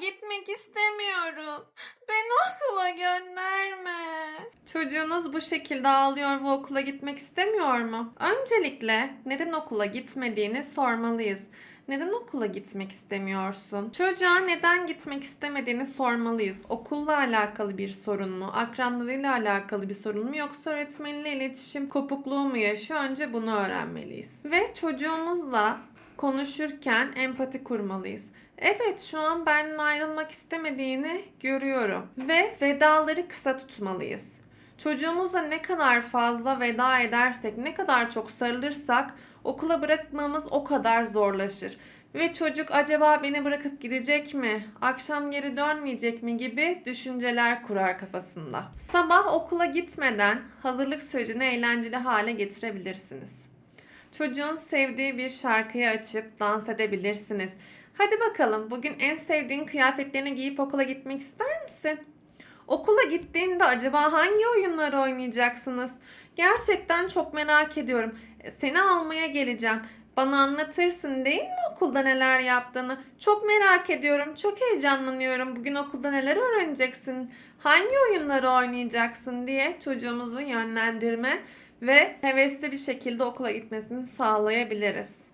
gitmek istemiyorum. Beni okula gönderme. Çocuğunuz bu şekilde ağlıyor ve okula gitmek istemiyor mu? Öncelikle neden okula gitmediğini sormalıyız. Neden okula gitmek istemiyorsun? Çocuğa neden gitmek istemediğini sormalıyız. Okulla alakalı bir sorun mu? Akranlarıyla alakalı bir sorun mu? Yoksa öğretmeniyle iletişim kopukluğu mu yaşıyor? Önce bunu öğrenmeliyiz. Ve çocuğumuzla konuşurken empati kurmalıyız. Evet şu an benden ayrılmak istemediğini görüyorum. Ve vedaları kısa tutmalıyız. Çocuğumuzla ne kadar fazla veda edersek, ne kadar çok sarılırsak okula bırakmamız o kadar zorlaşır. Ve çocuk acaba beni bırakıp gidecek mi? Akşam geri dönmeyecek mi gibi düşünceler kurar kafasında. Sabah okula gitmeden hazırlık sürecini eğlenceli hale getirebilirsiniz. Çocuğun sevdiği bir şarkıyı açıp dans edebilirsiniz. Hadi bakalım bugün en sevdiğin kıyafetlerini giyip okula gitmek ister misin? Okula gittiğinde acaba hangi oyunları oynayacaksınız? Gerçekten çok merak ediyorum. E, Seni almaya geleceğim. Bana anlatırsın değil mi okulda neler yaptığını? Çok merak ediyorum, çok heyecanlanıyorum. Bugün okulda neler öğreneceksin? Hangi oyunları oynayacaksın diye çocuğumuzu yönlendirme ve hevesli bir şekilde okula gitmesini sağlayabiliriz.